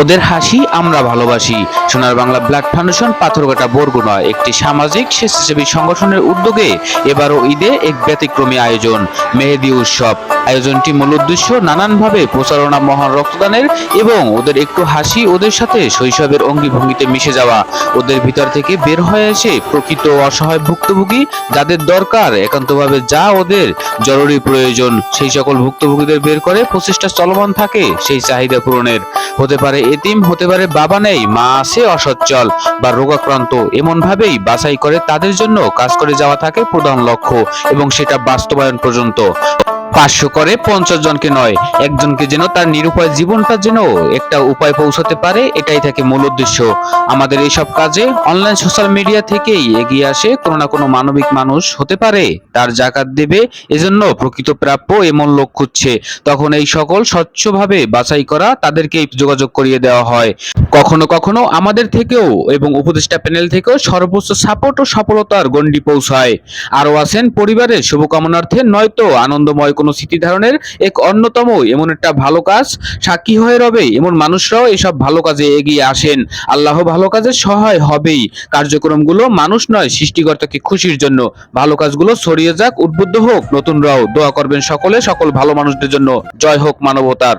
ওদের হাসি আমরা ভালোবাসি। সোনার বাংলা ব্লাড ফাউন্ডেশন পাথরঘাটা বরগুনা, একটি সামাজিক স্বেচ্ছাসেবী সংগঠনের উদ্যোগে এবারও ঈদে এক ব্যতিক্রমী আয়োজন, মেহেদি উৎসব। আয়োজনটি মূল উদ্দেশ্য নানানভাবে প্রচারণা, মহান রক্তদানের এবং ওদের একটু হাসি ওদের সাথে শৈশবের অঙ্গিভঙ্গিতে মিশে যাওয়া। ওদের ভিতর থেকে বের হয়ে এসে প্রকৃত অসহায় ভুক্তভোগী যাদের দরকার, একান্তভাবে যা ওদের জরুরি প্রয়োজন, সেই সকল ভুক্তভোগীদের বের করে প্রচেষ্টা চলমান থাকে সেই চাহিদা পূরণের। হতে পারে এতিম হতে পারে বাবা নেই, মা আছে অসচ্ছল বা রোগাক্রান্ত। এমন ভাবেই বাছাই করে তাদের জন্য কাজ করে যাওয়া থাকে প্রধান লক্ষ্য এবং সেটা বাস্তবায়ন পর্যন্ত। পাঁচশো করে পঞ্চাশ জনকে নয়, একজনকে যেন তার নিরুপায় জীবনটা যেন একটা উপায় পৌঁছাতে পারে, এটাই থাকে মূল উদ্দেশ্য। আমাদের এইসব কাজে অনলাইন সোশ্যাল মিডিয়া থেকেই এগিয়ে আসে কোনো না কোনো মানবিক মানুষ হতে পারে, তার জাকাত দেবে, এজন্য প্রকৃত প্রাপ্য এমন লোক খুঁজছে। তখন এই সকল স্বচ্ছভাবে বাছাই করা তাদেরকেই যোগাযোগ করিয়ে দেওয়া হয়। কখনো কখনো আমাদের থেকেও এবং উপদেষ্টা প্যানেল থেকেও সর্বোচ্চ সাপোর্ট ও সফলতার গণ্ডি পৌঁছায়। আরও আছেন পরিবারের শুভকামনার্থে নয়তো আনন্দময় কোনো স্মৃতি ধারণের এক অন্যতম, এমন একটা ভালো কাজ। সাক্ষী হয়ে রবে এমন মানুষরাও এসব ভালো কাজে এগিয়ে আসেন। আল্লাহ ভালো কাজে সহায় হবেই। কার্যক্রমগুলো মানুষ নয়, সৃষ্টিকর্তাকে খুশির জন্য। ভালো কাজগুলো ছড়িয়ে যাক, উদ্বুদ্ধ হোক। নতুন নতুনরাও দোয়া করবেন সকলে, সকল ভালো মানুষদের জন্য। জয় হোক মানবতার।